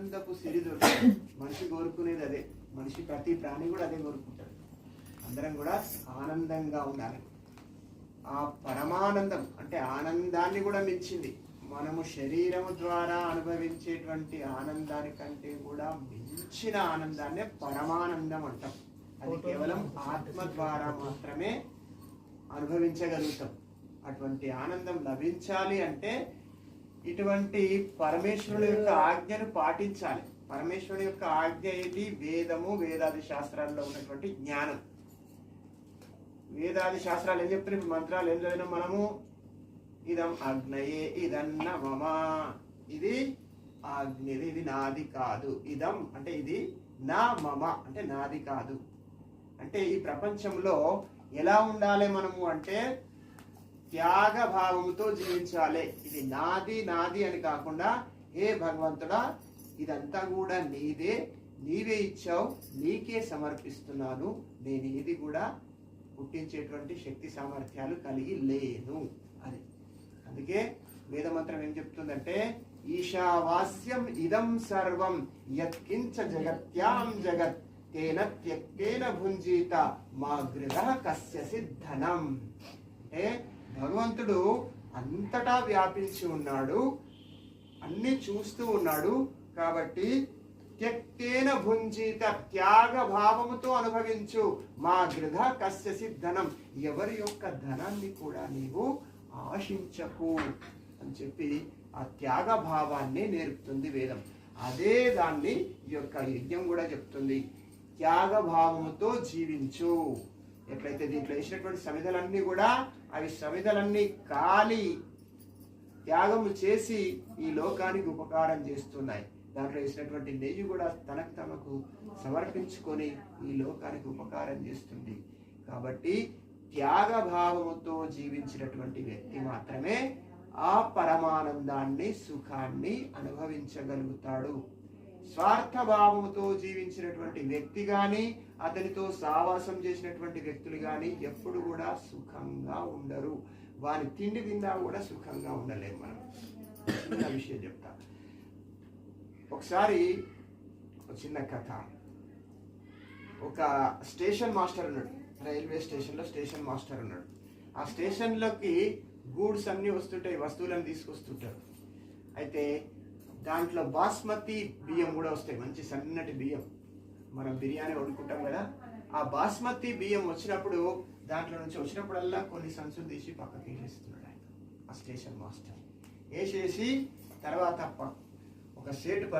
ఆనందపు సిరి దొరుకుతుంది మనిషి కోరుకునేది అదే. మనిషి ప్రతి ప్రాణి కూడా అదే కోరుకుంటాడు. అందరం కూడా ఆనందంగా ఉండాలి. ఆ పరమానందం అంటే ఆనందాన్ని కూడా మించింది. మనము శరీరము ద్వారా అనుభవించేటువంటి ఆనందానికంటే కూడా మించిన ఆనందాన్నే పరమానందం అంటాం. అది కేవలం ఆత్మ ద్వారా మాత్రమే అనుభవించగలుగుతాం. అటువంటి ఆనందం లభించాలి అంటే ఇటువంటి పరమేశ్వరుడు యొక్క ఆజ్ఞను పాటించాలి. పరమేశ్వరుడు యొక్క ఆజ్ఞ ఏంటి? వేదము వేదాది శాస్త్రాల్లో ఉన్నటువంటి జ్ఞానం. వేదాది శాస్త్రాలు ఏం చెప్తున్నాయి? మంత్రాలు ఏం చదివినాం మనము ఇదం అగ్నయే ఇదన్న మమ ఇది అగ్నిది ఇది నాది కాదు. ఇదం అంటే ఇది నా మమ అంటే నాది కాదు. అంటే ఈ ప్రపంచంలో ఎలా ఉండాలి మనము అంటే త్యాగ భావముతో జీవించాలి. ఇది నాది నాది అని కాకుండా ఏ భగవంతుడా ఇదంతా కూడా నీదే. నీవే ఇచ్చావు నీకే సమర్పిస్తున్నాను. నేను ఇది కూడా పుట్టించేటువంటి శక్తి సామర్థ్యాలు కలిగి లేను అది అందుకే వేదమంత్రం ఏం చెప్తుందంటే ఈశావాస్యం ఇదం సర్వం యత్కించ జగత్యాం జగత్ తేన త్యక్తేన భుంజీత మా గృహ కస్య సిద్ధనం. అంటే భగవంతుడు అంతటా వ్యాపించి ఉన్నాడు అన్ని చూస్తూ ఉన్నాడు కాబట్టి త్యక్తేన భుంజిత త్యాగ భావముతో అనుభవించు మా గృహ కస్యసి ధనం ఎవరి యొక్క ధనాన్ని కూడా నీవు ఆశించకు అని చెప్పి ఆ త్యాగ భావాన్ని నేర్పుతుంది వేదం. అదే దాన్ని ఈ యొక్క యజ్ఞం కూడా చెప్తుంది. త్యాగ భావముతో జీవించు. ఎట్లయితే దీంట్లో వేసినటువంటి సమిధలన్నీ కూడా అవి సమిధలన్నీ కాలి త్యాగము చేసి ఈ లోకానికి ఉపకారం చేస్తున్నాయి. దాంట్లో వేసినటువంటి నెయ్యి కూడా తనకు తమకు సమర్పించుకొని ఈ లోకానికి ఉపకారం చేస్తుంది. కాబట్టి త్యాగ భావముతో జీవించినటువంటి వ్యక్తి మాత్రమే ఆ పరమానందాన్ని సుఖాన్ని అనుభవించగలుగుతాడు. స్వార్థ భావముతో జీవించినటువంటి వ్యక్తి కానీ అతనితో సావాసం చేసినటువంటి వ్యక్తులు కానీ ఎప్పుడు కూడా సుఖంగా ఉండరు. వారి తిండి తిన్నా కూడా సుఖంగా ఉండలేము మనం. చిన్న విషయం చెప్తా. ఒకసారి ఒక చిన్న కథ. ఒక స్టేషన్ మాస్టర్ ఉన్నాడు. రైల్వే స్టేషన్లో స్టేషన్ మాస్టర్ ఉన్నాడు. ఆ స్టేషన్లోకి గూడ్స్ అన్నీ వస్తుంటాయి వస్తువులను తీసుకొస్తుంటారు. అయితే దాంట్లో బాస్మతి బియ్యం కూడా వస్తాయి. మంచి సన్నటి బియ్యం. మనం బిర్యానీ వండుకుంటాం కదా. ఆ బాస్మతి బియ్యం వచ్చినప్పుడు దాంట్లో నుంచి వచ్చినప్పుడల్లా కొన్ని సంచులు తీసి పక్కకి వేసేస్తున్నాడు ఆయన. ఆ స్టేషన్ మాస్టర్. వేసేసి తర్వాత ఒక సేటు